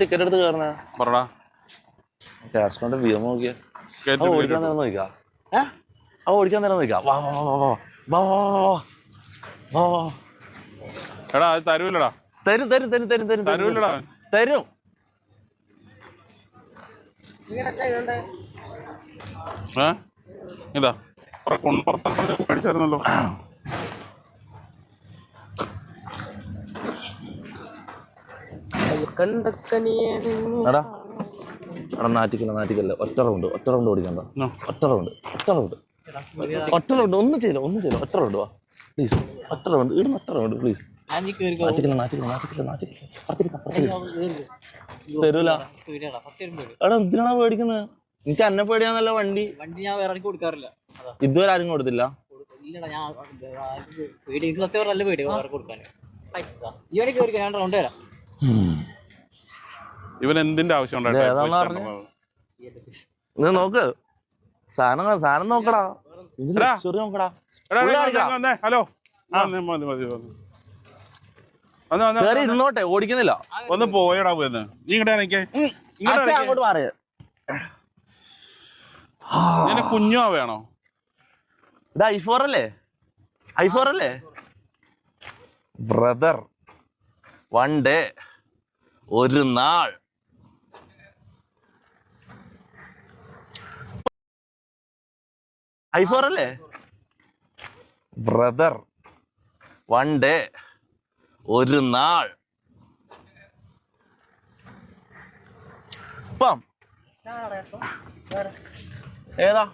Ticket എടുത്ത് കയറുന്ന പറടാ കാസ്ട്രോന്റെ വ്യൂം നോക്കിയ. അവ ഓടിക്കാൻ നേരം നോക്കാം ഏ? അവ ഓടിക്കാൻ നേരം നോക്കാം വാ വാ വാ വാ വാ വാ വാ എടാ അത് തരൂലടാ തരും തരും തരും തരും തരും തരൂലടാ തരും. ഇതാ. പുറത്താ പഠിച്ചായിരുന്നല്ലോ. എടാ എടാ നാറ്റിക്കല്ല നാറ്റിക്കല്ല. ഒറ്റ റൗണ്ട് ഒറ്റ റൗണ്ട് ഓടിക്കണ്ട. ഒറ്റ റൗണ്ട് ഒറ്റ റൗണ്ട് ഒറ്റ റൗണ്ട് ഒന്നും ചെയ്യില്ല ഒന്നും ചെയ്യില്ല. ഒറ്റ റൗണ്ട് വാ. പ്ലീസ് ഒറ്റ റൗണ്ട് ഇടുന്ന ഒറ്റ റൗണ്ട് പ്ലീസ് നാറ്റിക്കല്ല നാറ്റിക്കല്ല നാറ്റിക്കല്ല നാറ്റിക്കല്ല. അപ്പുറത്തേക്ക് അപ്പുറത്തേക്ക് തരൂല. എടാ എന്തിനാണ് പേടിക്കുന്നത്? എനിക്ക് എന്നെ പേടിയാന്നല്ല വണ്ടി. വണ്ടി ഞാൻ വേറെ കൊടുക്കാറില്ല അതാ ഇതുവരെ ആരും കൊടുത്തില്ല. ഇല്ലടാ ഞാൻ ആർക്കും പേടി. എനിക്ക് സത്യം പറഞ്ഞ നല്ല പേടി വേറെ കൊടുക്കാൻ ഈ വണ്ടി കയറി ഞാൻ റൗണ്ട് വരാം ഇവൻ എന്തിന്റെ ആവശ്യം നോക്ക്. സാധനം സാധനം നോക്കടാ. ചെറിയ നോക്കടാ. ഹലോ. കേറി ഇരുന്നോട്ടെ ഓടിക്കുന്നില്ല. ഒന്ന് പോയടാ പോയെന്ന്. നീ വേണോ അങ്ങോട്ട് ഐ ഫോർ അല്ലേ ഐ ഫോർ അല്ലേ? അല്ലേ? ബ്രദർ വൺ ഡേ ഒരു നാൾ. ഐഫോർ അല്ലേ? ബ്രദർ വൺ ഡേ ഒരു നാൾ. ഇപ്പം. ഏതാ?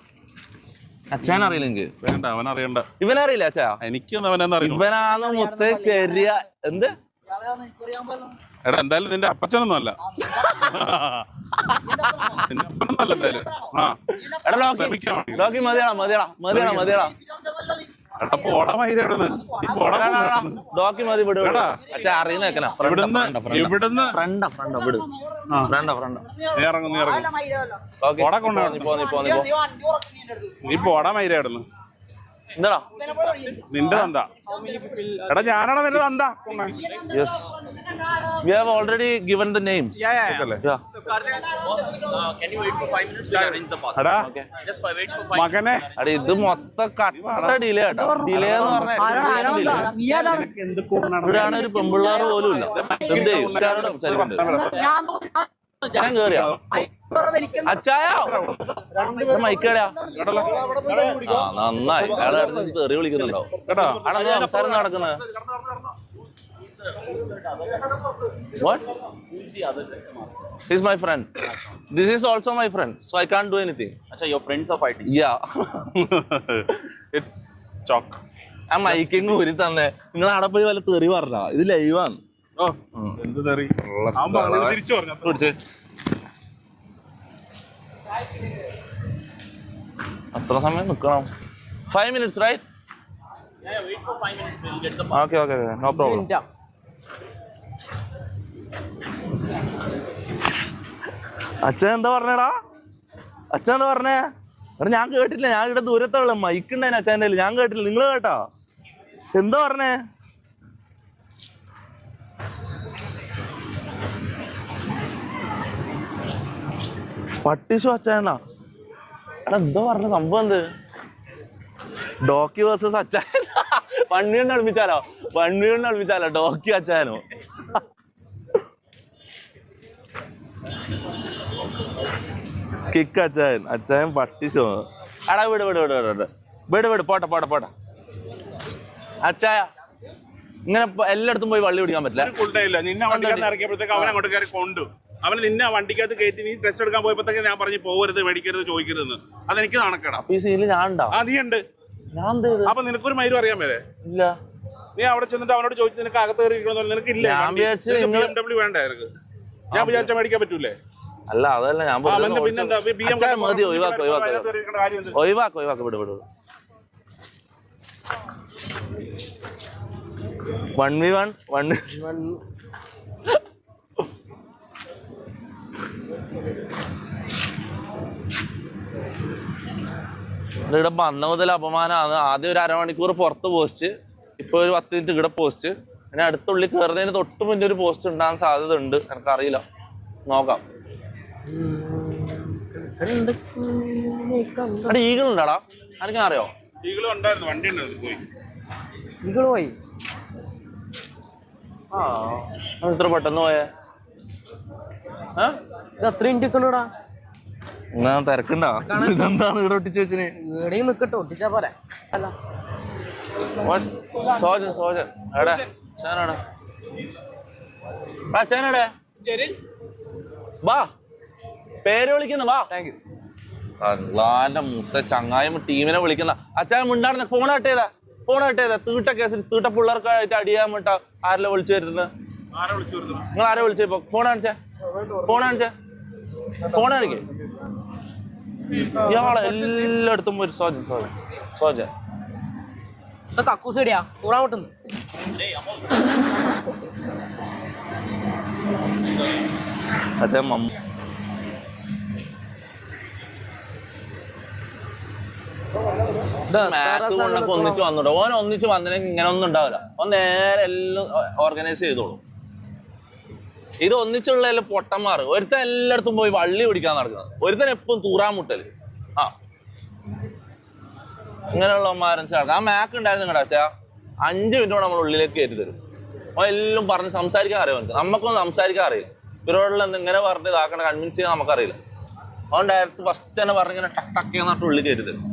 അച്ഛൻ അറിയില്ല എനിക്ക് വേണ്ട അവൻ അറിയണ്ട ഇവനറിയില്ല അച്ഛാ? എനിക്കൊന്നും അവനെന്ന് അറിയില്ല. ഇവനാണ് മുത്തേ ശരിയാ എന്ത്? എടാ എന്തായാലും നിന്റെ അപ്പച്ചനൊന്നും അല്ല നിന്റെ അപ്പനൊന്നും അല്ല എന്തായാലും. ആ. എടാ ലോക്കി ശ്രമിക്കാൻ വേണ്ടി. ലോക്കി മതിയാടാ മതിയാടാ മതിയാടാ മതിയാടാ. എടാ പോടാ മയിലാണ് ലോക്കി മതി വിട് അച്ഛാ അറിയുന്ന വെക്കല ഇവിടുന്ന് ഇവിടുന്ന് ഫ്രണ്ട ഫ്രണ്ട വിട്. ആ. ഫ്രണ്ട ഫ്രണ്ട. നീ ഇറങ്ങും നീ ഇറങ്ങും. പോടാ കൊണ്ടുവാ. നീ പോ നീ പോ നീ പോടാ എന്താടാ? നിന്റെ തന്ത. എടാ ഞാനാണ് നിന്റെ തന്ത? Yes we have already given the names മകനെ. അടി ഇത് മൊത്തം കട്ട ഡിലേ കേട്ടോ ഡിലേ എന്ന് പറഞ്ഞാൽ ഇവിടെയാണ് ഒരു പെമ്പിള്ളാറ് പോലും ഇല്ല എന്ത് ചെയ്യും? ഞാൻ കേറിയാ? അച്ചായോ? നന്നായി. അടുത്ത് തെറി വിളിക്കുന്നുണ്ടോ? കേട്ടോ ആടെ സംസാരം നടക്കുന്നത് What? He's my friend. This is also my friend, so I can't do anything. അച്ഛാ your friends of I Yeah. It's ah miking ഊരി തന്നെ. നിങ്ങൾ അവിടെ പോയി വല്ല തെറി പറഞ്ഞ? ഇത് ലൈവാണ് എന്ത് തെറി അവൻ തിരിച്ചു പറഞ്ഞു. അത്ര സമയം നിക്കണം. Five minutes right okay okay no problem അച്ഛൻ എന്താ പറഞ്ഞടാ? അച്ഛൻ എന്താ പറഞ്ഞേ? എടാ ഞാൻ കേട്ടില്ല ഞാൻ ഇവിടെ ദൂരത്തുള്ള മൈക്ക് ഉണ്ടായിരുന്നു അച്ഛന്റെ. ഞാൻ കേട്ടില്ല. നിങ്ങൾ കേട്ടോ? എന്താ പറഞ്ഞേ? പട്ടിഷു അച്ചായനാ എടാ എന്താ പറഞ്ഞ സംഭവം എന്ത്? ഡോക്കി വേഴ്സസ് അച്ചായൻ വണ്ണിയുണ്ട് അടുപ്പിച്ചാലോ? വണ്ണിയുണ്ട് അടുപ്പിച്ചാലോ? ഡോക്കി അച്ചായനോ കിക്ക് അച്ചായൻ അച്ചായൻ പട്ടിഷോ എടാ വിട് വിട് വിട് വിട് വിട്. വിട് പോട്ടെ പോട്ടെ പോട്ടെ. അച്ചായ ഇങ്ങനെ എല്ലായിടത്തും പോയി വള്ളി പിടിക്കാൻ പറ്റില്ല. നിന്നെ ഇറക്കിയപ്പോഴത്തേക്ക് കയറി കൊണ്ടു. അവൻ നിന്നെ വണ്ടിക്കകത്ത് കയറ്റി നീ ടെസ്റ്റ് എടുക്കാൻ പോയപ്പോഴത്തേക്ക് ഞാൻ പറഞ്ഞു പോകരുത് മേടിക്കരുത് ചോദിക്കരുതെന്ന്. അതെനിക്ക് നാണക്കേടാ. അപ്പൊ ഈ സീനിൽ ഞാൻ ഉണ്ടാ ആ നീ ഉണ്ട് ഞാൻ എന്ത് ചെയ്ത്? അപ്പൊ നിനക്കൊരു മൈരും അറിയാൻ മേലെ? ഇല്ല. നീ അവിടെ ചെന്നിട്ട് അവനോട് ചോദിച്ചു നിനക്ക് അകത്ത് കയറി ഇരിക്കണമെന്ന് നിനക്ക് ഇല്ല ഞാൻ വിചാരിച്ചു വേണ്ട നിനക്ക്. ഞാൻ വിചാരിച്ച മേടിക്കാൻ പറ്റൂലേ? അല്ല അതല്ല ഞാൻ പിന്നെന്താ? മതി ഒഴിവാക്ക് ഒഴിവാക്ക്. അതിനകത്ത് ഇരിക്കേണ്ട കാര്യം എന്ത്? ഒഴിവാക്ക് ഒഴിവാക്ക് വിട് വിട് വൺ വി വൺ വൺ. ഇവിടെ വന്ന മുതൽ അപമാനമാണ്. ആദ്യം ഒരു അരമണിക്കൂർ പുറത്ത് പോസ്റ്റ് ഇപ്പൊ ഒരു പത്ത് മിനിറ്റ് ഇവിടെ പോസ്റ്റ്. പിന്നെ അടുത്തുള്ളിൽ കയറുന്നതിന് തൊട്ട് മുന്നേ ഒരു പോസ്റ്റ് ഉണ്ടാകാൻ സാധ്യത ഉണ്ട് എനിക്കറിയില്ല. നോക്കാം. അവിടെ ഈഗിൾ ഉണ്ടാടാ. ആർക്കും അറിയോ? ഈഗിൾ ഉണ്ടായിരുന്നു. വണ്ടി പോയി. ഈഗിൾ പോയി? ആ ഇത്ര പെട്ടെന്ന് പോയേ? ഇത് അത്ര ഇണ്ടിക്കണോടാ? എന്നാ തിരക്കുണ്ടാ? ഇതെന്താണ് ഇവിടെ ഒട്ടിച്ച് വെച്ചിന്? എവിടെയും നിക്കട്ടെ ഒട്ടിച്ചാ പോരെ. അല്ല. What? സോജൻ സോജൻ. ചേനടെ ആ ചേനടെ വാ. പേര് വിളിക്കുന്നു വാ. താങ്ക് യു അള്ളാന്റെ മുത്ത ചങ്ങായും ടീമിനെ വിളിക്കുന്ന. അച്ഛൻ മിണ്ടാടുന്ന ഫോൺ കട്ട് ചെയ്താ. ഫോൺ കട്ട് ചെയ്താ. തീട്ട കേസിൽ തീട്ട പിള്ളേർക്കായിട്ട് അടിയാൻ വിട്ട ആരെല്ലാം വിളിച്ചു വരുന്നത്? നിങ്ങൾ ആരെ വിളിച്ചു ഇപ്പൊ? ഫോൺ കാണിച്ചേ. ഫോൺ കാണിച്ചേ. ഫോൺ കാണിക്കേ. ഇയാളെ എല്ലായിടത്തും ഒരു സോജൻ സോജൻ സോജൻ. ഇതൊക്കെ കക്കൂസ് എടിയാ കൂടാൻ വിട്ടുന്നു മമ്മ. ഒന്നിച്ച് വന്നിട്ടോ. ഓൻ ഒന്നിച്ച് വന്നില്ലെങ്കിൽ ഇങ്ങനെ ഒന്നും ഉണ്ടാവില്ല. ഓൻ നേരെ എല്ലാം ഓർഗനൈസ് ചെയ്തോളൂ. ഇത് ഒന്നിച്ചുള്ള പൊട്ടന്മാർ. ഒരുത്തൻ എല്ലായിടത്തും പോയി വള്ളി പിടിക്കാൻ നടക്കുന്നത്. ഒരുത്തൻ എപ്പം തൂറാൻ മുട്ടൽ ആ. ഇങ്ങനെയുള്ളമാരും ചേർക്കാം ആ മാക്ക് ഉണ്ടായിരുന്നു നിങ്ങളുടെ അച്ഛാ? അഞ്ച് മിനിറ്റ് കൊണ്ട് നമ്മൾ ഉള്ളിലേക്ക് കയറ്റി തരും. ഓൻ എല്ലാം പറഞ്ഞ് സംസാരിക്കാൻ അറിയാം നമുക്ക് നമുക്കൊന്നും സംസാരിക്കാൻ അറിയില്ല. ഇവരോടുള്ള ഇങ്ങനെ പറഞ്ഞ് ഇതാക്കണ കൺവിൻസ് ചെയ്യാൻ നമുക്കറിയില്ല. അവൻ ഡയറക്റ്റ് ഫസ്റ്റ് തന്നെ പറഞ്ഞ് ഇങ്ങനെ ടക്ക് ടക്ക് എന്നിട്ട് ഉള്ളിൽ കയറ്റി തരും.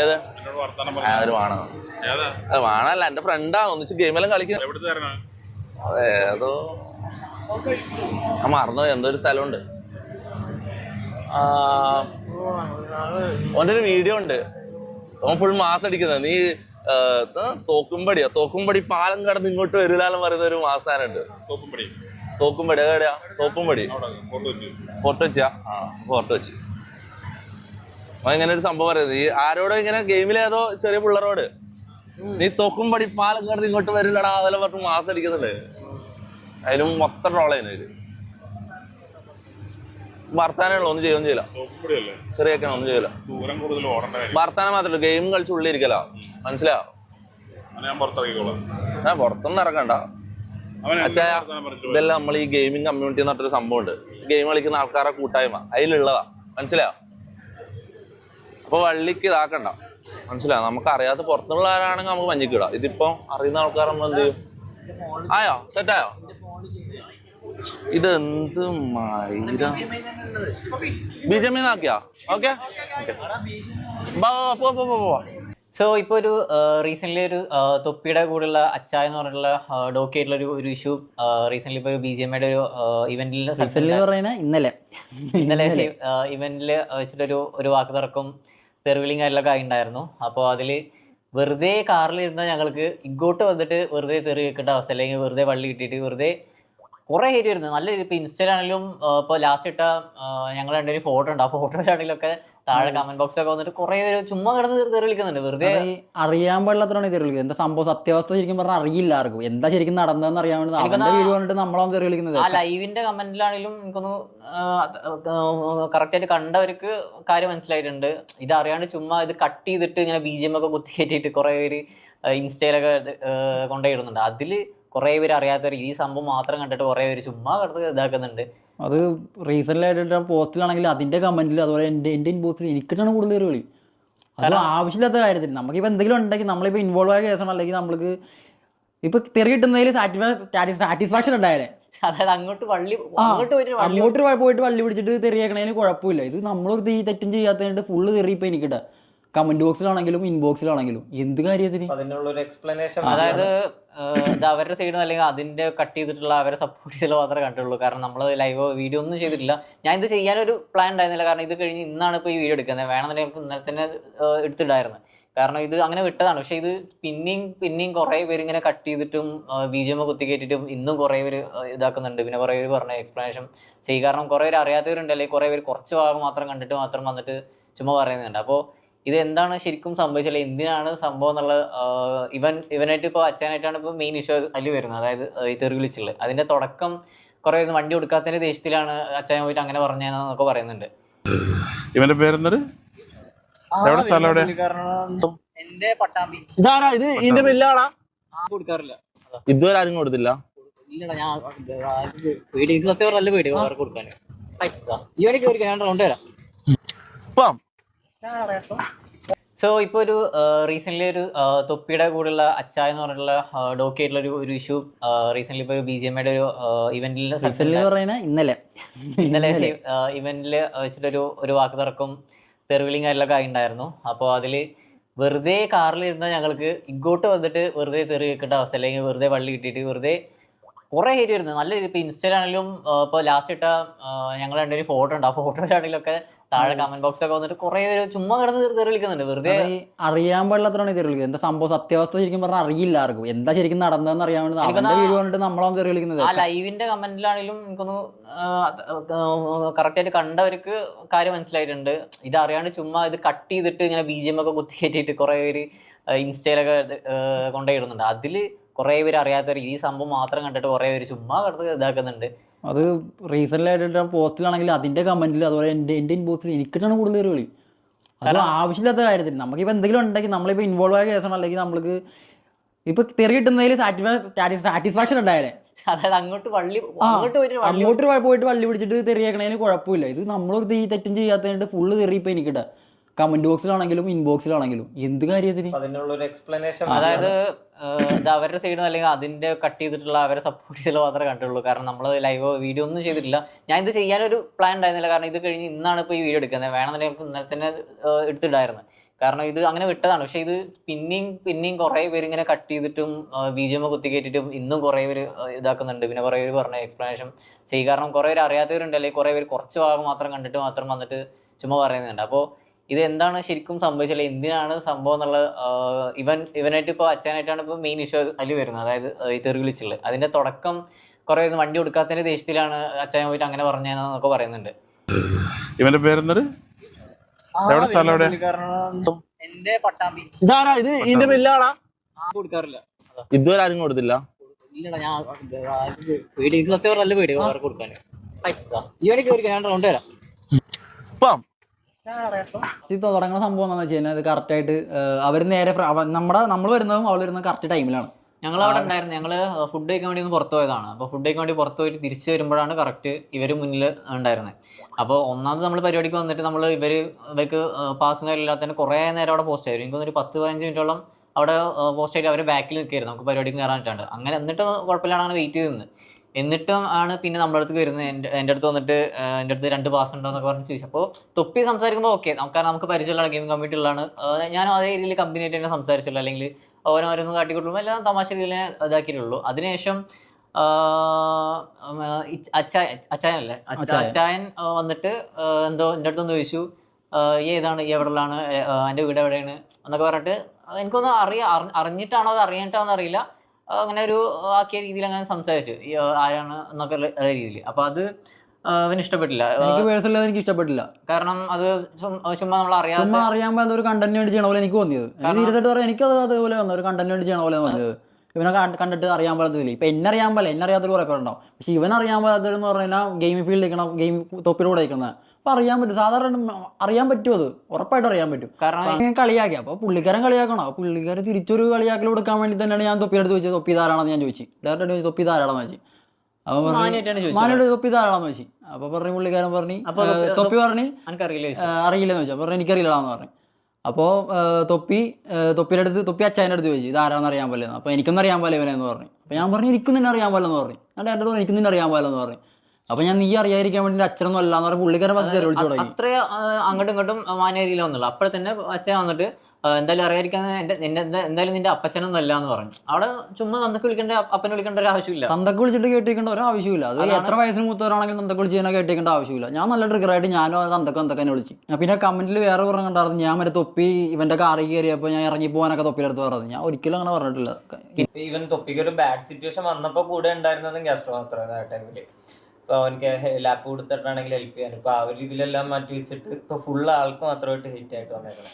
ഏത്? ഒരു വാണ വാണല്ല എന്റെ ഫ്രണ്ടാ ഒന്നിച്ച് ഗെയിമെല്ലാം കളിക്കുന്നത് അതെ ഏതോ മറന്നു എന്തോ ഒരു സ്ഥലമുണ്ട്. ഓന്റെ ഒരു വീഡിയോ ഉണ്ട്. ഓൻ ഫുൾ മാസം അടിക്കുന്നത്. നീ തോക്കുംപടിയാ. തോക്കുംപടി പാലം കടന്ന് ഇങ്ങോട്ട് വരില്ലാന്ന് പറയുന്ന ഒരു മാസാനുണ്ട് തോക്കുംപടി. തോക്കുംപടി. എവിടെയാ തോക്കുംപടി. അവിടെ ഫോട്ടോ വെച്ചു ഫോർട്ട് വെച്ചാ ആ ഫോർട്ട് വെച്ച് അവൻ ഇങ്ങനെ ഒരു സംഭവം പറയുന്നത്. ഈ ആരോടോ ഇങ്ങനെ ഗെയിമിലേതോ ചെറിയ പിള്ളേരോട് നീ തോക്കുംപടി പാലം കടന്ന് ഇങ്ങോട്ട് വരില്ലടാ അതെല്ലാം പറഞ്ഞു മാസം അടിക്കുന്നുണ്ട്. അതിലും മൊത്തം ട്രോളേനു ചെയ്യുന്നത് വർത്താനമുള്ള ഒന്നും ചെയ്യൊന്നും ചെയ്യില്ല. ചെറിയ ഒന്നും ചെയ്യില്ല. വർത്താനം മാത്രമല്ല ഗെയിം കളിച്ച് ഉള്ളിരിക്കല മനസ്സിലായോ? അവനെ ഞാൻ പുറത്തൊന്നും ഇറങ്ങണ്ട. അച്ഛാ ഇതെല്ലാം നമ്മൾ ഈ ഗെയിമിംഗ് കമ്മ്യൂണിറ്റി എന്ന് പറഞ്ഞൊരു സംഭവമുണ്ട്. ഗെയിം കളിക്കുന്ന ആൾക്കാരുടെ കൂട്ടായ്മ അതിലുള്ളതാ. മനസ്സിലായോ? അപ്പൊ വള്ളിക്ക് ഇതാക്കണ്ട. മനസ്സിലായോ? നമുക്ക് അറിയാത്ത പുറത്തുള്ള ആരാണെങ്കിൽ നമുക്ക് വഞ്ചിക്കിടാം. ഇടാം ഇതിപ്പോ അറിയുന്ന ആൾക്കാർ നമ്മൾ എന്ത് ചെയ്യും? ആയോ? സെറ്റായോ ഇതെന്ത് മൈര ഓക്കെ പോ പോ പോ സോ ഇപ്പോൾ ഒരു റീസെന്റ്ലി ഒരു തൊപ്പിയുടെ കൂടെയുള്ള അച്ചായ എന്ന് പറഞ്ഞിട്ടുള്ള ഡോക്കി ആയിട്ടുള്ള ഒരു ഒരു ഇഷ്യൂ റീസെന്റ്ലി ഇപ്പോൾ ബി ജെ എമ്മയുടെ ഒരു ഇവന്റിൽ ഇന്നലെ. ഇന്നലെ ഇവന്റിൽ വെച്ചിട്ടൊരു ഒരു വാക്ക് തർക്കം തെറിവിളിയും കാര്യങ്ങളൊക്കെ ഉണ്ടായിരുന്നു അപ്പോൾ അതിൽ വെറുതെ കാറിലിരുന്ന ഞങ്ങൾക്ക് ഇങ്ങോട്ട് വന്നിട്ട് വെറുതെ തെറി കേൾക്കേണ്ട അവസ്ഥ അല്ലെങ്കിൽ വെറുതെ വള്ളി കിട്ടിയിട്ട് വെറുതെ കുറേ ഹേറ്റ് വരുന്നത് നല്ല രീതി ഇപ്പോൾ ഇൻസ്റ്റയിലാണെങ്കിലും ഇപ്പോൾ ലാസ്റ്റ് ഇട്ട ഞങ്ങൾ രണ്ടുപേരും ഫോട്ടോ ഉണ്ട്. ആ ഫോട്ടോയിലാണെങ്കിലും ഒക്കെ താഴെ കമന്റ് ബോക്സിലൊക്കെ വന്നിട്ട് കുറേ പേര് ചുമ്മാ കിടന്ന് തെറി വിളിക്കുന്നുണ്ട്. വെറുതെ അറിയാൻ പാടില്ലാത്തതാണ് ഇത് വിളിക്കുന്നത്. എന്താ സംഭവം? സത്യാവസ്ഥ ശരിക്കും പറഞ്ഞാൽ അറിയില്ല ആർക്കും. എന്താ ശരിക്കും നടന്നതെന്ന് അറിയാൻ വേണ്ടി അവന്റെ വീഡിയോ കണ്ടിട്ട് നമ്മളാണ് തെറി വിളിക്കുന്നത്. ആ ലൈവിന്റെ കമന്റിലാണെങ്കിലും എനിക്കൊന്ന് കറക്റ്റ് ആയിട്ട് കണ്ടവർക്ക് കാര്യം മനസ്സിലായിട്ടുണ്ട്. ഇത് അറിയാണ്ട് ചുമ്മാ ഇത് കട്ട് ചെയ്തിട്ട് ഇങ്ങനെ ബി ജി എം ഒക്കെ കുത്തി കയറ്റിയിട്ട് കുറെ പേര് ഇൻസ്റ്റയിലൊക്കെ കൊണ്ടുപോയിടുന്നുണ്ട് അതിൽ കുറെ പേര് അറിയാത്തവർ ഈ സംഭവം മാത്രം കണ്ടിട്ട് കുറേ പേര് ചുമ്മാ കിടന്ന് ഇതാക്കുന്നുണ്ട്. അത് റീസെന്റ് ആയിട്ട് പോസ്റ്റിലാണെങ്കിൽ അതിന്റെ കമന്റിൽ അതുപോലെ എന്റെ എന്റെ ഇൻബോക്സിൽ എനിക്കിട്ടാണ് കൂടുതൽ കളി വിളി. അത് ആവശ്യമില്ലാത്ത കാര്യത്തിൽ. നമുക്കിപ്പോൾ എന്തെങ്കിലും ഉണ്ടെങ്കിൽ നമ്മളിപ്പോൾ ഇൻവോൾവ് ആയ കേസാണ് അല്ലെങ്കിൽ നമ്മൾക്ക് ഇപ്പൊ തെറി കിട്ടുന്നതിൽ സാറ്റിസ്ഫാക്ഷൻ ഉണ്ടായാലേ അതായത് അങ്ങോട്ട് വള്ളി അങ്ങോട്ട് പോയിട്ട് വള്ളി അങ്ങോട്ട് പോയിട്ട് വള്ളി പിടിച്ചിട്ട് തെറിയാക്കണേന് കുഴപ്പമില്ല. ഇത് നമ്മളൊരു തെറ്റും ചെയ്യാത്തതിന്റെ ഫുള്ള് തെറി ഇപ്പൊ എനിക്കിട്ട കമന്റ് ബോക്സിലാണെങ്കിലും ഇൻബോക്സിലാണെങ്കിലും എന്ത് കാര്യത്തിന് അതിനുള്ള ഒരു എക്സ്പ്ലനേഷൻ അതായത് ഇത് അവരുടെ സൈഡിൽ നിന്ന് അല്ലെങ്കിൽ അതിന്റെ കട്ട് ചെയ്തിട്ടുള്ള അവരെ സപ്പോർട്ട് ചെയ്ത മാത്രമേ കണ്ടുള്ളൂ. കാരണം നമ്മൾ ലൈവ് വീഡിയോ ഒന്നും ചെയ്തിട്ടില്ല. ഞാൻ ഇത് ചെയ്യാനൊരു പ്ലാൻ ഉണ്ടായിരുന്നില്ല. കാരണം ഇത് കഴിഞ്ഞ് ഇന്നാണ് ഇപ്പോൾ ഈ വീഡിയോ എടുക്കുന്നത്. വേണമെന്നുണ്ടെങ്കിൽ നമുക്ക് ഇന്നലെ തന്നെ എടുത്തിട്ടുണ്ടായിരുന്നു. കാരണം ഇത് അങ്ങനെ വിട്ടതാണ്. പക്ഷെ ഇത് പിന്നെയും പിന്നെയും കുറെ പേര് ഇങ്ങനെ കട്ട് ചെയ്തിട്ടും ബി ജി എം കുത്തി കയറ്റിട്ടും ഇന്നും കുറെ പേര് ഇതാക്കുന്നുണ്ട്. പിന്നെ കുറെ പേര് പറഞ്ഞു എക്സ്പ്ലനേഷൻ ചെയ്യും. കാരണം കുറെ പേര് അറിയാത്തവരുണ്ട്. അല്ലെങ്കിൽ കുറെ പേര് കുറച്ച് ഭാഗം മാത്രം കണ്ടിട്ട് മാത്രം വന്നിട്ട് ചുമ്മാ പറയുന്നുണ്ട്. അപ്പോൾ ഇത് എന്താണ് ശരിക്കും സംഭവിച്ചത്? എന്തിനാണ് സംഭവം എന്നുള്ളത് ആഹ് ഇവൻ ഇവനായിട്ട് ഇപ്പോൾ അച്ഛനായിട്ടാണ് ഇപ്പോൾ മെയിൻ ഇഷ്യൂ അതിൽ വരുന്നത്. അതായത് ഈ തെറി വിളിച്ചുള്ളത് അതിന്റെ തുടക്കം കുറേ വണ്ടി കൊടുക്കാത്തതിന്റെ ദേഷ്യത്തിലാണ് അച്ഛൻ പോയിട്ട് അങ്ങനെ പറഞ്ഞതെന്നൊക്കെ പറയുന്നുണ്ട്. ഇവന്റെ ഇതാരാ? ഇത് ഇതിന്റെ ബില്ലാടാ കൊടുക്കാറില്ല. ഇതുവരെ ആരും കൊടുത്തില്ല. സത്യം പറഞ്ഞ പേടി കൊടുക്കാൻ ഇവനെ കേറി ഞാൻ റൗണ്ട് വരാം ഇപ്പം സോ ഇപ്പോൾ ഒരു റീസെന്റ് ഒരു തൊപ്പിയുടെ കൂടെയുള്ള അച്ചായ എന്ന് പറഞ്ഞിട്ടുള്ള ഡോക്കി ആയിട്ടുള്ള ഒരു ഒരു ഇഷ്യൂ റീസെന്റ് ഇപ്പോൾ ഒരു ബി ജെ എം ഒരു ഇവന്റിൽ ഇന്നലെ. ഇന്നലെ ഇവന്റിൽ വെച്ചിട്ടൊരു ഒരു വാക്ക് തർക്കം തെറിവിളിയും കാര്യങ്ങളൊക്കെ ഉണ്ടായിരുന്നു അപ്പോൾ അതിൽ വെറുതെ കാറിൽ ഇരുന്ന ഞങ്ങൾക്ക് ഇങ്ങോട്ട് വന്നിട്ട് വെറുതെ തെറി കേൾക്കേണ്ട അവസ്ഥ അല്ലെങ്കിൽ വെറുതെ വള്ളി കിട്ടിയിട്ട് വെറുതെ കുറേ ഹേറ്റ് വരുന്നത് നല്ല ഇപ്പോൾ ഇൻസ്റ്റയിലാണെങ്കിലും ഇപ്പോൾ ലാസ്റ്റ് ഇട്ട ഞങ്ങൾ രണ്ടുപേരും ഫോട്ടോ ഉണ്ട്. ആ ഫോട്ടോയിലാണെങ്കിലും ഒക്കെ താഴെ കമന്റ് ബോക്സിലൊക്കെ വന്നിട്ട് കുറെ പേര് ചുമ്മാ കിടന്ന് തെറി വിളിക്കുന്നുണ്ട്. വെറുതെ അറിയാൻ പാടില്ലാത്തതാണ് തെറി വിളിക്കുന്നത്. എന്താ സംഭവം? സത്യാവസ്ഥ ശരിക്കും പറഞ്ഞാൽ അറിയില്ല ആർക്കും. എന്താ ശരിക്കും നടന്നതെന്ന് അറിയാൻ വേണ്ടി അവന്റെ വീഡിയോ കണ്ടിട്ട് നമ്മളാണ് തെറി വിളിക്കുന്നത്. ആ ലൈവിന്റെ കമന്റിലാണെങ്കിലും എനിക്കൊന്ന് കറക്റ്റ് ആയിട്ട് കണ്ടവർക്ക് കാര്യം മനസ്സിലായിട്ടുണ്ട്. ഇത് അറിയാണ്ട് ചുമ്മാ ഇത് കട്ട് ചെയ്തിട്ട് ഇങ്ങനെ ബി ജി എം ഒക്കെ കുത്തി കയറ്റിയിട്ട് കുറെ പേര് ഇൻസ്റ്റയിലൊക്കെ കൊണ്ടുപോയിടുന്നുണ്ട്. അതിൽ കുറെ പേര് അറിയാത്തവർ ഈ സംഭവം മാത്രം കണ്ടിട്ട് കുറെ പേര് ചുമ്മാ കിടന്ന് ഇതാക്കുന്നുണ്ട്. അത് റീസെന്റ് ആയിട്ട് പോസ്റ്റിലാണെങ്കിൽ അതിന്റെ കമന്റിൽ അതുപോലെ എന്റെ എന്റെ ഇൻബോക്സിൽ എനിക്കിട്ടാണ് കൂടുതൽ വിളി അത് ആവശ്യമില്ലാത്ത കാര്യത്തിൽ നമുക്കിപ്പോൾ എന്തെങ്കിലും ഉണ്ടെങ്കിൽ നമ്മളിപ്പോൾ ഇൻവോൾവ് ആയ കേസാണ്? അല്ലെങ്കിൽ നമ്മൾക്ക് ഇപ്പൊ തെറി കിട്ടുന്നതിൽ സാറ്റിസ്ഫാക്ഷൻ ഉണ്ടായാലേ അതായത് അങ്ങോട്ട് വള്ളി അങ്ങോട്ട് പോയിട്ട് വള്ളി അങ്ങോട്ട് പോയി- പോയിട്ട് വള്ളി പിടിച്ചിട്ട് തെറിയാക്കണേന് കുഴപ്പമില്ല. ഇത് നമ്മളൊരു തെറ്റും ചെയ്യാത്തതിനായിട്ട് ഫുള്ള് തെറി ഇപ്പൊ എനിക്കിട്ട. കമന്റ് ബോക്സിലാണെങ്കിലും ഇൻബോക്സിലാണെങ്കിലും എന്ത് കാര്യത്തിന് അതിനുള്ള ഒരു എക്സ്പ്ലനേഷൻ അതായത് ഇത് അവരുടെ സൈഡിൽ അല്ലെങ്കിൽ അതിന്റെ കട്ട് ചെയ്തിട്ടുള്ള അവരെ സപ്പോർട്ട് ചെയ്തത് മാത്രമേ കണ്ടുള്ളൂ. കാരണം നമ്മൾ ലൈവോ വീഡിയോ ഒന്നും ചെയ്തിട്ടില്ല. ഞാൻ ഇത് ചെയ്യാൻ ഒരു പ്ലാൻ ഉണ്ടായിരുന്നില്ല. കാരണം ഇത് കഴിഞ്ഞ് ഇന്നാണ് ഇപ്പോൾ ഈ വീഡിയോ എടുക്കുന്നത്. വേണമെന്നുണ്ടെങ്കിൽ നമുക്ക് ഇന്നലെ തന്നെ എടുത്തിടായിരുന്നു കാരണം ഇത് അങ്ങനെ വിട്ടതാണ്. പക്ഷെ ഇത് പിന്നെയും പിന്നെയും കുറേ പേര് ഇങ്ങനെ കട്ട് ചെയ്തിട്ടും ബി ജി എം കുത്തി കയറ്റിയിട്ടും ഇന്നും കുറേ പേര് ഇതാക്കുന്നുണ്ട്. പിന്നെ കുറേ പേര് പറഞ്ഞ എക്സ്പ്ലനേഷൻ ചെയ്യും. കാരണം കുറേ പേര് അറിയാത്തവരുണ്ട്. അല്ലെങ്കിൽ കുറേ പേര് കുറച്ച് ഭാഗം മാത്രം കണ്ടിട്ട് മാത്രം വന്നിട്ട് ചുമ്മാ പറയുന്നുണ്ട്. അപ്പോൾ ഇത് എന്താണ് ശരിക്കും സംഭവിച്ചത്? എന്തിനാണ് സംഭവം എന്നുള്ളത് ആഹ് ഇവൻ ഇവനായിട്ട് ഇപ്പോൾ അച്ഛനായിട്ടാണ് ഇപ്പോൾ മെയിൻ ഇഷ്യൂ അതിൽ വരുന്നത്. അതായത് ഈ തെറി വിളിച്ചുള്ളത് അതിന്റെ തുടക്കം കുറേ വണ്ടി കൊടുക്കാത്തതിന്റെ ദേഷ്യത്തിലാണ് അച്ഛൻ പോയിട്ട് അങ്ങനെ പറഞ്ഞതെന്നൊക്കെ പറയുന്നുണ്ട്. ഇവന്റെ പേരെന്നത് എവിടെ സ്ഥലം എവിടെ? എന്റെ പട്ടാമ്പി. ഇതാരാ ഇത്? ഇതിന്റെ ബില്ലാടാ കൊടുക്കാറില്ല. ഇതുവരെ ആരും കൊടുത്തില്ല ഇല്ലടാ ഞാൻ വീട് എനിക്ക് സത്യം പറഞ്ഞ നല്ല പേടി കൊടുക്കാൻ ഞാൻ റൗണ്ട് തരാം. ഇപ്പം ഇത് തുടങ്ങുന്ന സംഭവം എന്താണെന്ന് വെച്ച് കഴിഞ്ഞാൽ അത് കറക്റ്റായിട്ട് അവർ നേരെ നമ്മുടെ നമ്മൾ വരുന്നതും അവൾ വരുന്നതും കറക്റ്റ് ടൈമിലാണ് ഞങ്ങൾ അവിടെ ഉണ്ടായിരുന്നു. ഞങ്ങൾ ഫുഡ് കഴിക്കാൻ വേണ്ടി ഒന്ന് പുറത്തു പോയതാണ്. അപ്പോൾ ഫുഡ് കഴിക്കാൻ വേണ്ടി പുറത്തു പോയിട്ട് തിരിച്ചു വരുമ്പോഴാണ് കറക്റ്റ് ഇവർ മുന്നിൽ ഉണ്ടായിരുന്നത് അപ്പോൾ ഒന്നാമത് നമ്മൾ പരിപാടിക്ക് വന്നിട്ട് നമ്മൾ ഇവർ ഇവർക്ക് പാസും കാര്യമില്ലാത്തതിന് കുറേ നേരം അവിടെ പോസ്റ്റ് ആയിരുന്നു. ഒരു പത്ത് പതിനഞ്ച് മിനിറ്റോളം അവിടെ പോസ്റ്റ് ആയിട്ട് അവർ ബാക്കിൽ നിൽക്കുകയായിരുന്നു നമുക്ക് പരിപാടിക്ക് കയറാൻ പറ്റാണ്ട്. അങ്ങനെ എന്നിട്ട് കുഴപ്പമില്ലാണ്ട് അങ്ങനെ വെയിറ്റ് ചെയ്ത് നിന്ന്. എന്നിട്ടും ആണ് പിന്നെ നമ്മുടെ അടുത്ത് വരുന്നത്. എന്റെ എന്റെ അടുത്ത് വന്നിട്ട് എന്റെ അടുത്ത് രണ്ട് പാസ് ഉണ്ടോ എന്നൊക്കെ പറഞ്ഞ് ചോദിച്ചു. അപ്പോൾ തൊപ്പി സംസാരിക്കുമ്പോൾ ഓക്കെ നമുക്ക് നമുക്ക് പരിചയമുള്ള ഗെയിം കമ്മിറ്റി ഉള്ളതാണ്. ഞാൻ അതേ രീതിയിൽ കമ്പനി ആയിട്ട് തന്നെ സംസാരിച്ചുള്ളൂ. അല്ലെങ്കിൽ ഓരോരോന്ന് കാട്ടിക്കൊള്ളും എല്ലാം തമാശ രീതിയിൽ ഇതാക്കിയിട്ടുള്ളൂ. അതിനുശേഷം അച്ചായനല്ലേ അച്ച- അച്ചായൻ. വന്നിട്ട് എന്തോ എന്റെ അടുത്തൊന്ന് ചോദിച്ചു. ഈ ഏതാണ്? എവിടെയുള്ളതാണ് എന്റെ വീട് എവിടെയാണ്? എന്നൊക്കെ പറഞ്ഞിട്ട് എനിക്കൊന്നും അറിയാം അറിഞ്ഞിട്ടാണോ അത് അറിയാനിട്ടാണോ അറിയില്ല ആ, അങ്ങനെ ഒരു ആക്കിയ രീതിയിൽ അങ്ങനെ സംസാരിച്ചു ആരാണ് എന്നൊക്കെ ഉള്ള രീതിയിൽ. അപ്പൊ അത് അവന് ഇഷ്ടപ്പെട്ടില്ല. എനിക്ക് പേഴ്സണലി എനിക്ക് ഇഷ്ടപ്പെട്ടില്ല. കാരണം അത് ചുമ്മാ നമ്മൾ അറിയാതെ ചുമ്മാ അറിയാൻ പറ്റുന്ന ഒരു കണ്ടന്റ് വേണ്ടി ചെയ്യണ പോലെ എനിക്ക് തോന്നിയത്. കാരണം- തീർച്ചയായിട്ടും എനിക്ക് എനിക്കത് അതുപോലെ വന്നു ഒരു കണ്ടന്റ് വേണ്ടി ചെയ്യണ പോലെ തോന്നിയത് ഇവനെ കണ്ടിട്ട് അറിയാൻ പാടില്ല. ഇപ്പൊ എന്നെ അറിയാൻ പാടില്ല എന്നെ അറിയാത്തൊരു കുറെ പേരുണ്ടാവും. പക്ഷെ ഇവൻ അറിയാൻ പാടാത്തവരെന്ന് പറഞ്ഞാൽ ഗെയിം ഫീൽഡിൽ നിൽക്കണം ഗെയിം തൊപ്പിയുടെ കൂടെ നിൽക്കുന്നത് അപ്പൊ അറിയാൻ പറ്റും. സാധാരണ അറിയാൻ പറ്റും അത്. ഉറപ്പായിട്ട് അറിയാൻ പറ്റും. കാരണം ഞാൻ കളിയാക്കി. അപ്പൊ പുള്ളിക്കാരൻ കളിയാക്കണം? അപ്പൊ പുള്ളിക്കാരൻ തിരിച്ചൊരു കളിയാക്കൽ കൊടുക്കാൻ വേണ്ടി തന്നെയാണ് ഞാൻ തൊപ്പിയെടുത്ത് ചോദിച്ചത് തൊപ്പി ധാരാളം ഞാൻ ചോദിച്ചു. ഡയറക്റ്റ് ചോദിച്ചു തൊപ്പി ധാരാളെന്ന് വെച്ചു അപ്പൊ പറഞ്ഞു മാനയുടെ തൊപ്പി ധാരാളം വെച്ചു അപ്പൊ പറഞ്ഞു പുള്ളിക്കാരൻ പറഞ്ഞു തൊപ്പി- പറഞ്ഞു അറിയില്ലെന്ന് വെച്ചു പറഞ്ഞു എനിക്കറിയില്ലാന്ന് പറഞ്ഞു. അപ്പോൾ തൊപ്പി തൊപ്പിയുടെ അടുത്ത് തൊപ്പി അച്ചായന്റെ അടുത്ത് ചോദിച്ചു. ഇത് അറിയാൻ പോലെ അപ്പോൾ എനിക്കൊന്നും അറിയാൻ പോലെ ഇവനെന്ന് പറഞ്ഞു. അപ്പോൾ ഞാൻ പറഞ്ഞു എനിക്കൊന്നും നിന്നെ അറിയാൻ പോലെന്ന് പറഞ്ഞു. ഞാൻ എന്റെ അടുത്ത് എനിക്കും നിന്നെ അറിയാൻ പോലെന്ന് പറഞ്ഞു. അപ്പോൾ ഞാൻ നീ അറിയാതിരിക്കാൻ വേണ്ടി അച്ഛനൊന്നും അല്ല എന്ന് പറഞ്ഞാൽ പുള്ളിക്കാരൻ ഫസ്റ്റ് കയറി വിളിച്ചു തുടങ്ങി. അത്ര അങ്ങോട്ടും ഇങ്ങോട്ടും മാനേരിയിൽ വന്നുള്ളൂ. അപ്പോൾ തന്നെ അച്ഛൻ വന്നിട്ട് എന്തായാലും അറിയാതിരിക്കാൻ എന്റെ നിന്റെ എന്താ- എന്തായാലും നിന്റെ അപ്പച്ചനൊന്നും അല്ല എന്ന് പറഞ്ഞു. അവിടെ ചുമ്മാ തന്തക്ക് വിളിക്കേണ്ട അപ്പനെ വിളിക്കേണ്ട ഒരു ആവശ്യമില്ല. തന്തക്ക് വിളിച്ചിട്ട് കേട്ടിരിക്കേണ്ട ഒരു ആവശ്യമില്ല. അത് എത്ര വയസ്സിന് മൂത്തവരാണെങ്കിലും തന്തക്ക് വിളിച്ച് കഴിഞ്ഞാൽ കേട്ടിരിക്കേണ്ട ആവശ്യമില്ല. ഞാൻ നല്ല ട്രിഗറായിട്ട് ഞാനും ആ തന്തക്ക് തന്തക്കനെ വിളിച്ചു. പിന്നെ കമന്റിൽ വേറെ പറഞ്ഞു കണ്ടായിരുന്നു. ഞാൻ മറ്റേ തൊപ്പി ഇവന്റെ കാറിൽ കയറിയപ്പോൾ ഞാൻ ഇറങ്ങി പോകാനൊക്കെ തൊപ്പിയിലെടുത്ത് പറഞ്ഞു ഞാൻ ഒരിക്കലും അങ്ങനെ പറഞ്ഞിട്ടില്ല. ഇവൻ തൊപ്പിക്ക് ഒരു ബാഡ് സിറ്റുവേഷൻ വന്നപ്പോ കൂടെ ഉണ്ടായിരുന്നതും ഗസ്റ്റ് മാത്രമേ ആ ടൈമിൽ ഇപ്പൊ അവനക്ക് ലാപ്പ് കൊടുത്തിട്ടാണെങ്കിൽ ഹെൽപ്പ് ചെയ്യാൻ. ഇപ്പൊ ആ ഒരു ഇതിലെല്ലാം മാറ്റി വെച്ചിട്ട് ഇപ്പൊ ഫുൾ ആൾക്ക് മാത്രമായിട്ട് ഹിറ്റ് ആയിട്ട് വന്നേക്കണം.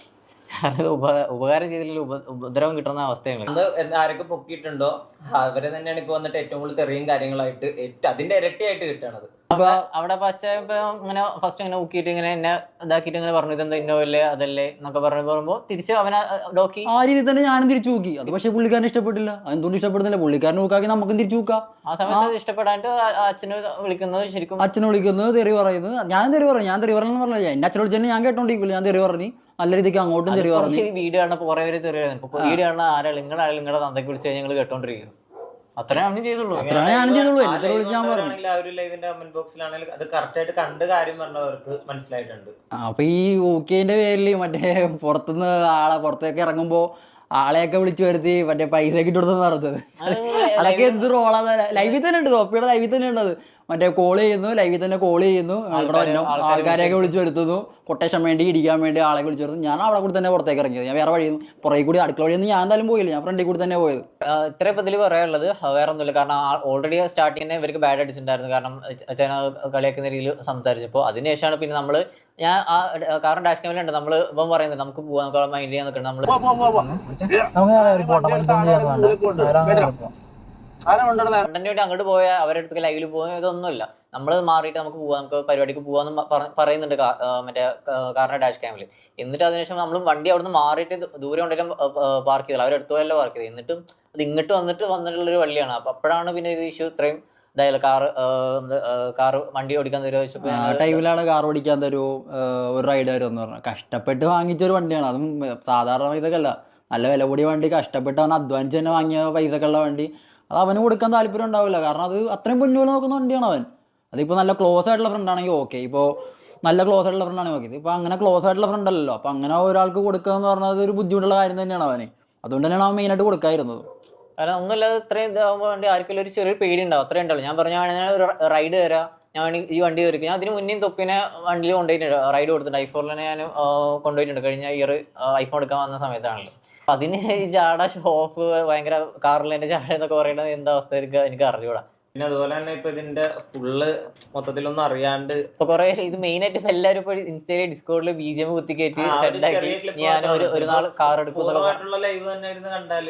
കാരണം ഉപകാരം ചെയ്തില്ല ഉപ ഉപദ്രവം കിട്ടുന്ന അവസ്ഥയാണ്. അന്ന് ആരൊക്കെ പൊക്കിയിട്ടുണ്ടോ അവർ തന്നെയാണ് ഇപ്പൊ വന്നിട്ട് ഏറ്റവും കൂടുതൽ തെറിയും കാര്യങ്ങളായിട്ട് അതിന്റെ ഇരട്ടിയായിട്ട് കിട്ടണത് അപ്പൊ അവിടെ പച്ച ഇപ്പൊ ഇങ്ങനെ ഫസ്റ്റ് ഇങ്ങനെ ഊക്കിയിട്ട് ഇങ്ങനെ എന്നെ ഇതാക്കിയിട്ട് ഇങ്ങനെ പറഞ്ഞു ഇതെന്താ ഇന്നോല്ലേ അതല്ലേ എന്നൊക്കെ പറഞ്ഞു പറയുമ്പോ തിരിച്ച് അവനെ ഡോക്കി. ആ രീതി തന്നെ ഞാനും തിരിച്ചു നോക്കി അത് പക്ഷെ പുള്ളിക്കാരൻ ഇഷ്ടപ്പെട്ടില്ല. എന്തുകൊണ്ട് ഇഷ്ടപ്പെടുന്നില്ല? പുള്ളിക്കാരൻ നോക്കാക്കി നമുക്കും തിരിച്ചു നോക്കാം ആ സമയത്ത് ഇഷ്ടപ്പെടാണ്ട് അച്ഛനെ വിളിക്കുന്നത് ശരിക്കും അച്ഛനെ വിളിക്കുന്നത് തെറി പറയുന്നത്. ഞാൻ തെറി പറഞ്ഞു. ഞാൻ തെറി പറഞ്ഞു പറഞ്ഞില്ല. എന്റെ അച്ഛനെ വിളിച്ചു ഞാൻ കേട്ടോണ്ടിരിക്കില്ല ഞാൻ തെറി പറഞ്ഞു. നല്ല രീതിക്ക് അങ്ങോട്ടും തെറി പറഞ്ഞു. വീഡിയോ കാണുന്ന കുറെ പേര് തെറിയാണ് ഇപ്പൊ വീഡിയോ കാണുന്ന ആരാ നിങ്ങളുടെ ആരും നിങ്ങളുടെ തന്തയ്ക്ക് വിളിച്ച് കഴിഞ്ഞാൽ നിങ്ങൾ കേട്ടോണ്ടിരിക്കും. ചെയ്തുള്ളൂ. അത്രയാണ് ഞാനും ചെയ്തുള്ളൂ. തെറി പറഞ്ഞു. കണ്ടവരാണെങ്കിൽ ആ ഒരു ലൈവിന്റെ കമന്റ് ബോക്സിലാണെങ്കിൽ അത് കറക്റ്റ് ആയിട്ട് കണ്ട് കാര്യം പറഞ്ഞവർക്ക് മനസ്സിലായിട്ടുണ്ട്. അപ്പൊ ഈ ഊക്കേന്റെ പേരിൽ മറ്റേ പുറത്തുനിന്ന് ആളെ പുറത്തേക്ക് ഇറങ്ങുമ്പോ ആളെയൊക്കെ വിളിച്ചു വരുത്തി മറ്റേ പൈസ കൊടുത്തെന്ന് പറഞ്ഞത് അതൊക്കെ എന്ത് റോളാ ലൈവിൽ തന്നെ ഉണ്ട്. തോപ്പിയുടെ ലൈവിൽ തന്നെ ഉണ്ട് അത്. മറ്റേ കോൾ ചെയ്യുന്നു ലൈവിൽ തന്നെ കോൾ ചെയ്യുന്നു. ഇവിടെ ആൾക്കാരെ- വന്നു ആൾക്കാരെയൊക്കെ വിളിച്ചു വരുത്തുന്നു. കൊട്ടേഷൻ വേണ്ടി ഇടിക്കാൻ വേണ്ടി ആളെ വിളിച്ചു വരുത്തുന്നു ഞാൻ അവിടെ കൂടി തന്നെ പുറത്തേക്ക് ഇറങ്ങിയത് ഞാൻ വേറെ വഴിയും പുറകെ കൂടി അടുക്കള വഴിയൊന്നും ഞാൻ എന്തായാലും പോയില്ല. ഞാൻ ഫ്രണ്ടിൽ കൂടി തന്നെ പോയത്. ഇത്ര ഇപ്പൊ ഇതിൽ പറയാനുള്ളത് വേറെ ഒന്നുമില്ല. കാരണം ഓൾറെഡി സ്റ്റാർട്ടിങ്ങിന് ഇവർക്ക് ബാഡ് അടിച്ചിട്ടുണ്ടായിരുന്നു. കാരണം അച്ഛന കളിയാക്കുന്ന രീതിയിൽ സംസാരിച്ചപ്പോൾ. അതിനുശേഷമാണ് പിന്നെ നമ്മൾ ഞാൻ ആ കാരണം ഡാഷ് ക്യാമിലുണ്ട് നമ്മൾ ഇപ്പം പറയുന്നത് നമുക്ക് പോകാൻ നമുക്ക് മൈൻഡ് ചെയ്യാൻ നിൽക്കണം. നമ്മൾ അങ്ങോട്ട് പോയ അവരുടെ അടുത്ത് ലൈവിൽ പോകുക ഇതൊന്നുമില്ല. നമ്മൾ മാറിയിട്ട് നമുക്ക് പോവാം. നമുക്ക് പരിപാടിക്ക് പോവാന്ന് പറയുന്നുണ്ട് മറ്റേ കാറിന്റെ ഡാഷ് ക്യാമിൽ എന്നിട്ട് അതിനുശേഷം നമ്മൾ വണ്ടി അവിടുന്ന് മാറിയിട്ട് ദൂരെ ഉണ്ടെങ്കിലും പാർക്ക് ചെയ്തില്ല അവരെടുത്ത് പോയല്ലോ പാർക്ക് ചെയ്തു എന്നിട്ടും അത് ഇങ്ങോട്ട് വന്നിട്ട് വന്നിട്ടുള്ള ഒരു വള്ളിയാണ്. അപ്പൊ അപ്പോഴാണ് പിന്നെ ഇത് ഇഷ്യൂ ഇത്രയും ഇതായാലും കാറ് കാറ് വണ്ടി ഓടിക്കാൻ തരുമോ ചോദിച്ചപ്പോൾ ടൈമിലാണ് കാർ ഓടിക്കാൻ തരുമോ ഒരു റൈഡ് എന്ന് പറഞ്ഞു കഷ്ടപ്പെട്ട് വാങ്ങിച്ച ഒരു വണ്ടിയാണ്. അതും സാധാരണ ഇതൊക്കെ അല്ല നല്ല വില കൂടിയ വണ്ടി കഷ്ടപ്പെട്ട് അവൻ അധ്വാനിച്ച് തന്നെ വാങ്ങിയ പൈസക്കുള്ള വണ്ടി. അത് അവന് കൊടുക്കാൻ താല്പര്യം ഉണ്ടാവില്ല. കാരണം അത് അത്രയും പൊന്നുപോലെ നോക്കുന്ന വണ്ടിയാണ് അവൻ. അതിപ്പോൾ നല്ല ക്ലോസ് ആയിട്ടുള്ള ഫ്രണ്ട് ആണെങ്കിൽ ഓക്കെ ഇപ്പോൾ നല്ല ക്ലോസ് ആയിട്ടുള്ള ഫ്രണ്ട് ആണെങ്കിൽ ഓക്കെ ഇപ്പോൾ അങ്ങനെ ക്ലോസ് ആയിട്ടുള്ള ഫ്രണ്ട് അല്ലല്ലോ. അപ്പോൾ അങ്ങനെ ഒരാൾക്ക് കൊടുക്കുക എന്ന് പറഞ്ഞാൽ അതൊരു ബുദ്ധിമുട്ടുള്ള കാര്യം തന്നെയാണ് അവന്. അതുകൊണ്ട് തന്നെയാണ് അവൻ മെയിനായിട്ട് കൊടുക്കാതിരുന്നത്. കാരണം ഒന്നുമില്ലാതെ ഇത്രയും ഇതാകുമ്പോൾ വേണ്ടി ആർക്കെങ്കിലും ഒരു ചെറിയ പേടി ഉണ്ടാവും അത്രയും ഉണ്ടല്ലോ. ഞാൻ പറഞ്ഞ ഞാൻ ഒരു റൈഡ് തരാം. ഞാൻ ഈ വണ്ടി കയറി ഞാൻ അതിന് മുന്നേയും തൊപ്പിനെ വണ്ടിയിൽ കൊണ്ടുപോയിട്ടുണ്ട്. റൈഡ് കൊടുത്തിട്ടുണ്ട്. ഐഫോണിനെ ഞാൻ കൊണ്ടുപോയിട്ടുണ്ട്. കഴിഞ്ഞ ഇയർ ഐഫോൺ എടുക്കാൻ വന്ന സമയത്താണല്ലോ. അതിന് ഈ ജാട ഷോപ്പ് ഭയങ്കര എന്റെ ജാട എന്നൊക്കെ പറയുന്നത് എന്താ അവസ്ഥ? എനിക്ക് എനിക്ക് അറിഞ്ഞൂടാ. പിന്നെ അതുപോലെ തന്നെ ഇപ്പൊ ഇതിന്റെ ഫുള്ള് മൊത്തത്തിലൊന്നും അറിയാണ്ട് ഇപ്പൊ കുറെ ഇത് മെയിൻ ആയിട്ട് ഇപ്പൊ എല്ലാവരും ഇപ്പൊ ഇൻസ്റ്റയിൽ ഡിസ്കോഡിൽ ബി ജി എം ഞാൻ ഒരു നാൾ കാർ എടുക്കും ലൈവ് തന്നെ ഇരുന്ന് കണ്ടാൽ.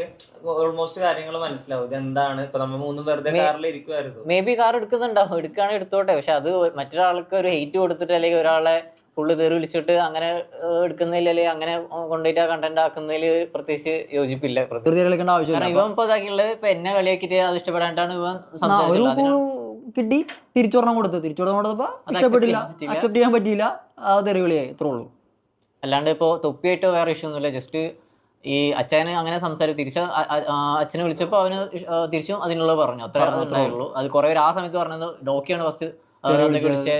ഓൾമോസ്റ്റ് കാര്യങ്ങൾ മനസ്സിലാവും. ഇത് എന്താണ്? ഇപ്പൊ നമ്മൾ മൂന്നും വെറുതെ കാറിൽ ഇരിക്കുമായിരുന്നു മേ ബി കാർ എടുക്കുന്നുണ്ടാവും. എടുക്കുകയാണെങ്കിൽ എടുത്തോട്ടെ. പക്ഷെ അത് മറ്റൊരാൾക്ക് ഒരു ഹെയ്റ്റ് കൊടുത്തിട്ട് അല്ലെങ്കിൽ ഒരാളെ ഫുള്ള് തെറി വിളിച്ചിട്ട് അങ്ങനെ അല്ലെങ്കിൽ അങ്ങനെ കൊണ്ടുപോയിട്ട് കണ്ടന്റ് ആക്കുന്നതിൽ പ്രത്യേകിച്ച് യോജിപ്പില്ല. കാരണം ഇവൻ ഇപ്പൊ ഇതാക്കിയുള്ളത് ഇപ്പൊ എന്നെ കളിയാക്കിയിട്ട് അത് ഇഷ്ടപ്പെടാണ്ടാണ് ഇവൻ ആ, സംസാരിച്ചത് കിട്ടി തിരിച്ചൊരെണ്ണം കൊടുത്ത്. തിരിച്ചൊരെണ്ണം കൊടുത്തപ്പോ ഇഷ്ടപ്പെട്ടില്ല. അക്സെപ്റ്റ് ചെയ്യാൻ പറ്റിയില്ല. ആ തെറിവിളിയായി. ഇത്രേ ഉള്ളൂ. അല്ലാണ്ട് ഇപ്പോ തൊപ്പിയായിട്ട് വേറെ ഇഷ്യൂ ഒന്നുമില്ല. ജസ്റ്റ് ഈ അച്ഛന് അങ്ങനെ സംസാരിച്ചു. തിരിച്ച് ആ അച്ഛനെ വിളിച്ചപ്പോൾ അവന് ആ, തിരിച്ചും അതിനുള്ളത് പറഞ്ഞു. അത്ര ഉള്ളൂ. അത് കുറെ പേര് ആ സമയത്ത് പറഞ്ഞത് ഡോക്കിയാണ് ഫസ്റ്റ് തെറി കുറിച്ച്.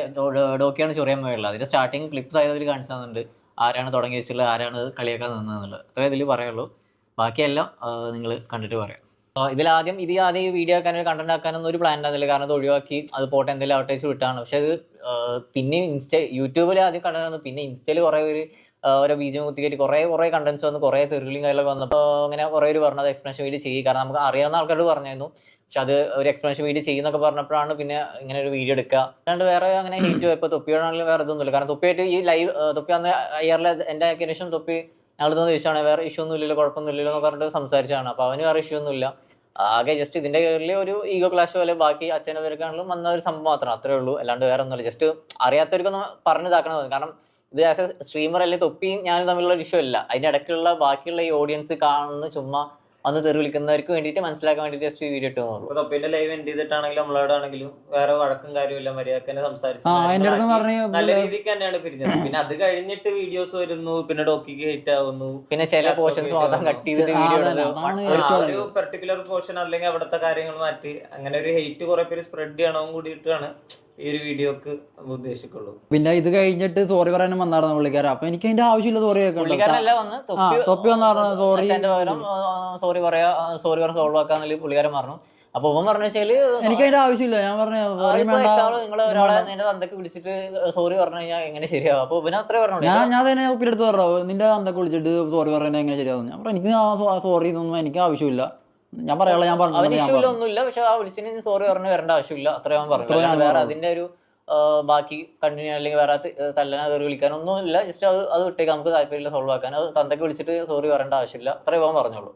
ഡോക്കിയാണ് ചൊറിയാൻ പോയുള്ളത് അതിന്റെ സ്റ്റാർട്ടിങ് ക്ലിപ്സ് ആയതിൽ കാണിച്ചു തന്നിട്ടുണ്ട് ആരാണ് തുടങ്ങി വെച്ചിട്ടുള്ളത് ആരാണ് കളിയാക്കാൻ നിന്നതെന്നുള്ളത്. അത്രേ ഇതിൽ പറയുള്ളൂ. ബാക്കിയെല്ലാം നിങ്ങൾ കണ്ടിട്ട് പറയാം. ഇതിലാദ്യം ഇത് ആദ്യം ഈ വീഡിയോ ആക്കാനോ കണ്ടന്റ് ആക്കാനൊന്നും ഒരു പ്ലാൻ ഉണ്ടായിരുന്നില്ല. കാരണം അത് ഒഴിവാക്കി അത് പോട്ടെ എന്തെങ്കിലും ഔട്ടേജ് വിട്ടാണ്. പക്ഷെ അത് പിന്നെ ഇൻസ്റ്റ യൂട്യൂബിൽ ആദ്യം കണ്ടു പിന്നെ ഇൻസ്റ്റയിൽ കുറേ പേര് ഓരോ ബീജം കുത്തിക്കേറ്റ് കുറേ കുറേ കണ്ടന്റ്സ് വന്ന് കുറേ തെറികളും കാര്യങ്ങളൊക്കെ വന്നപ്പോൾ അങ്ങനെ കുറേ പേര് പറഞ്ഞത് എക്സ്പ്ലനേഷൻ വീഡിയോ ചെയ്യും. കാരണം നമുക്ക് അറിയാവുന്ന ആൾക്കാരോട് പറഞ്ഞായിരുന്നു. പക്ഷെ അത് ഒരു എക്സ്പ്ലനേഷൻ വീഡിയോ ചെയ്യുന്നൊക്കെ പറഞ്ഞപ്പോഴാണ് പിന്നെ ഇങ്ങനെ ഒരു വീഡിയോ എടുക്കുക. അല്ലാണ്ട് വേറെ അങ്ങനെ ഹേറ്റ് ഇപ്പോൾ തൊപ്പിയോടാണെങ്കിലും വേറെ ഇതൊന്നുമില്ല കാരണം തൊപ്പിയായിട്ട് ഈ ലൈവ് തൊപ്പി അന്ന് ഇയറിലെ എന്റെ അക്കേഷം തൊപ്പി ഞങ്ങൾ തന്നെ ചോദിച്ചാണ് വേറെ ഇഷ്യൂ ഒന്നും ഇല്ലല്ലോ കുഴപ്പമൊന്നും ഇല്ലല്ലോ എന്ന് പറഞ്ഞിട്ട് സംസാരിച്ചാണ് അപ്പോൾ അവന് വേറെ ഇഷ്യൂ ഒന്നും ഇല്ല ആകെ ജസ്റ്റ് ഇതിന്റെ കയറിൽ ഒരു ഈഗോ ക്ലാഷ് പോലെ ബാക്കി അച്ഛനവർക്കാണെങ്കിലും വന്ന ഒരു സംഭവം മാത്രം അത്രേ ഉള്ളൂ. അല്ലാണ്ട് വേറെ ഒന്നുമില്ല. ജസ്റ്റ് അറിയാത്തവർക്കൊന്നും പറഞ്ഞിതാക്കണം കാരണം ഇത് ആസ് എ സ്ട്രീമർ അല്ലെങ്കിൽ തൊപ്പിയും ഞാനും തമ്മിലുള്ള ഒരു ഇഷ്യൂ അല്ല. അതിന്റെ ഇടയ്ക്കുള്ള ബാക്കിയുള്ള ഈ ഓഡിയൻസ് കാണുന്ന ചുമ്മാ വന്ന് തെറി വിളിക്കുന്നവർക്ക് വേണ്ടിയിട്ട് മനസ്സിലാക്കാൻ വേണ്ടിയിട്ട് ജസ്റ്റ് ഈ വീഡിയോ ഇട്ടുന്നുള്ളൂ പിന്നെ ലൈവ് എൻഡ് ചെയ്തിട്ടാണെങ്കിലും നമ്മളോടാണെങ്കിലും വേറെ വഴക്കും കാര്യമില്ല മര്യാദയ്ക്ക് തന്നെ സംസാരിച്ചു നല്ല രീതിക്ക് തന്നെയാണ് പിരിഞ്ഞത്. പിന്നെ അത് കഴിഞ്ഞിട്ട് വീഡിയോസ് വരുന്നു പിന്നെ ഡോക്കിക്ക് ഹിറ്റ് ആവുന്നു പിന്നെ ചില പോർഷൻസ് മാത്രം. കട്ട് ചെയ്തിട്ട് വീഡിയോ ഒരു പെർട്ടിക്കുലർ പോർഷൻ അല്ലെങ്കിൽ അവിടുത്തെ കാര്യങ്ങൾ മാറ്റി. അങ്ങനെ ഒരു ഹെയ്റ്റ് കുറെ പേര് സ്പ്രെഡ് ചെയ്യണവും കൂടിയിട്ടാണ്. ഈ ഒരു വീഡിയോക്ക് ഉദ്ദേശിക്കുള്ളൂ. പിന്നെ ഇത് കഴിഞ്ഞിട്ട് സോറി പറയാനും വന്നായിരുന്നു പുള്ളിക്കാരൻ. അപ്പൊ എനിക്ക് അതിന്റെ ആവശ്യമില്ല സോറി തൊപ്പി വന്നായിരുന്നു സോറി സോറി പറയാ സോറി പറഞ്ഞ് സോൾവ് ആക്കാന്ന് പുള്ളിക്കാരൻ പറഞ്ഞു. അപ്പൊ ഇവൻ പറഞ്ഞ വെച്ചാൽ എനിക്ക് അതിന്റെ ആവശ്യമില്ല. ഞാൻ പറഞ്ഞു നിങ്ങൾ ഒരാളെ നിന്റെ തന്തക്ക് വിളിച്ചിട്ട് സോറി പറഞ്ഞു കഴിഞ്ഞാൽ എങ്ങനെ ശരിയാവും? അപ്പൊ ഇവന് അത്രേ പറഞ്ഞു ഞാൻ ഞാൻ തന്നെ ഒപ്പിലെടുത്ത് പറഞ്ഞു. നിന്റെ തന്തക്ക് വിളിച്ചിട്ട് സോറി പറഞ്ഞാൽ എങ്ങനെ ശരിയാവും? ഞാൻ പറഞ്ഞു എനിക്ക് സോറി ഇതൊന്നും എനിക്ക് ആവശ്യമില്ല. ഞാൻ പറയാനുള്ള ഞാൻ പറഞ്ഞില്ല പറഞ്ഞു. ഒന്നുമില്ല പക്ഷെ ആ വിളിച്ചിന് സോറി പറഞ്ഞു വരേണ്ട ആവശ്യമില്ല. അത്ര ഞാൻ പറഞ്ഞു വേറെ. അതിന്റെ ഒരു ബാക്കി കണ്ടിന്യൂ അല്ലെങ്കിൽ വേറെ തല്ലാൻ അത് വിളിക്കാനൊന്നും ഇല്ല ജസ്റ്റ് അത് അത് വിട്ടേക്ക് നമുക്ക് താല്പര്യമില്ല സോൾവ് ആക്കാൻ. അത് തന്തയ്ക്ക് വിളിച്ചിട്ട് സോറി പറയേണ്ട ആവശ്യമില്ല. അത്രേ ഞാൻ പറഞ്ഞോളൂ.